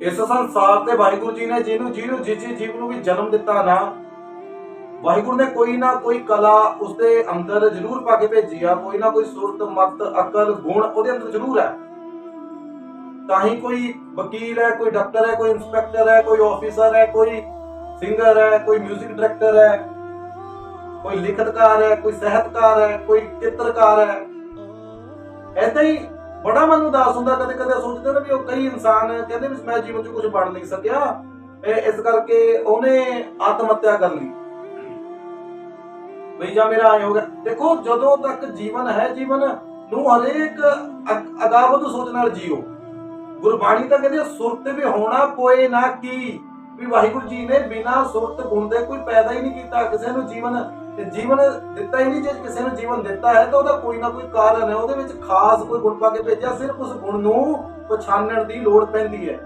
ਇਸ ਸੰਸਾਰ ਤੇ ਵਾਹਿਗੁਰੂ ਜੀ ਨੇ ਜਿਹਨੂੰ ਜਿਹਨੂੰ ਜਿਸ ਜੀਵ ਨੂੰ ਵੀ ਜਨਮ ਦਿੱਤਾ ਨਾ, ਵਾਹਿਗੁਰੂ ਨੇ ਕੋਈ ਨਾ ਕੋਈ ਕਲਾ ਉਸਦੇ ਅੰਦਰ ਜ਼ਰੂਰ ਪਾ ਕੇ ਭੇਜੀ ਆ, ਕੋਈ ਨਾ ਕੋਈ ਸੁਰਤ, ਮਤ, ਅਕਲ, ਗੁਣ ਉਹਦੇ ਅੰਦਰ ਜ਼ਰੂਰ ਹੈ। ਤਾਂ ਹੀ ਕੋਈ ਵਕੀਲ ਹੈ, ਕੋਈ ਡਾਕਟਰ ਹੈ, ਕੋਈ ਇੰਸਪੈਕਟਰ ਹੈ, ਕੋਈ ਆਫੀਸਰ ਹੈ, ਕੋਈ ਸਿੰਗਰ ਹੈ, ਕੋਈ 뮤직 ਡਾਇਰੈਕਟਰ ਹੈ, ਕੋਈ ਲਿਖਤਕਾਰ ਹੈ, ਕੋਈ ਸਾਹਿਤਕਾਰ ਹੈ, ਕੋਈ ਚਿੱਤਰਕਾਰ ਹੈ। ਐਦਾਂ ਹੀ ਬੜਾ ਮਨ ਉਦਾਸ ਹੁੰਦਾ, ਕਦੇ ਕਦੇ ਸੋਚਦੇ ਨੇ ਵੀ ਉਹ ਕਈ ਇਨਸਾਨ ਕਹਿੰਦੇ ਵੀ ਮੈਂ ਜੀਵਨ 'ਚ ਕੁਝ ਬਣ ਨਹੀਂ ਸਕਿਆ ਇਸ ਕਰਕੇ ਉਹਨੇ ਆਤਮ ਹੱਤਿਆ ਕਰ ਲਈ। ਵੀ ਜਾਂ ਮੇਰਾ ਆਏ ਹੋ ਗਿਆ। ਦੇਖੋ, ਜਦੋਂ ਤੱਕ ਜੀਵਨ ਹੈ ਜੀਵਨ, ਨੂੰ ਹਰੇਕ ਅਗਾਵਤ ਸੋਚ ਨਾਲ ਜੀਓ। ਗੁਰਬਾਣੀ ਤਾਂ ਕਹਿੰਦੇ ਸੁਰਤ ਵੀ ਹੋਣਾ ਕੋਈ ਨਾ ਕੀ। ਵੀ ਵਾਹਿਗੁਰੂ ਜੀ ਨੇ ਬਿਨਾ ਸੁਰਤ ਗੁਣ ਦੇ ਕੋਈ ਪੈਦਾ ਹੀ ਨਹੀਂ ਕੀਤਾ, ਕਿਸੇ ਨੂੰ ਜੀਵਨ ਜੀਵਨ ਦਿੱਤਾ ਹੀ ਨਹੀਂ, ਜੇ ਕਿਸੇ ਨੂੰ ਜੀਵਨ ਦਿੱਤਾ ਹੈ ਤਾਂ ਉਹਦਾ ਕੋਈ ਨਾ ਕੋਈ ਕਾਰਨ ਹੈ, ਉਹਦੇ ਵਿੱਚ ਖਾਸ ਕੋਈ ਗੁਣ ਪਾ ਕੇ ਭੇਜਿਆ, ਸਿਰਫ ਉਸ ਗੁਣ ਨੂੰ ਪਛਾਣਨ ਦੀ ਲੋੜ ਪੈਂਦੀ ਹੈ।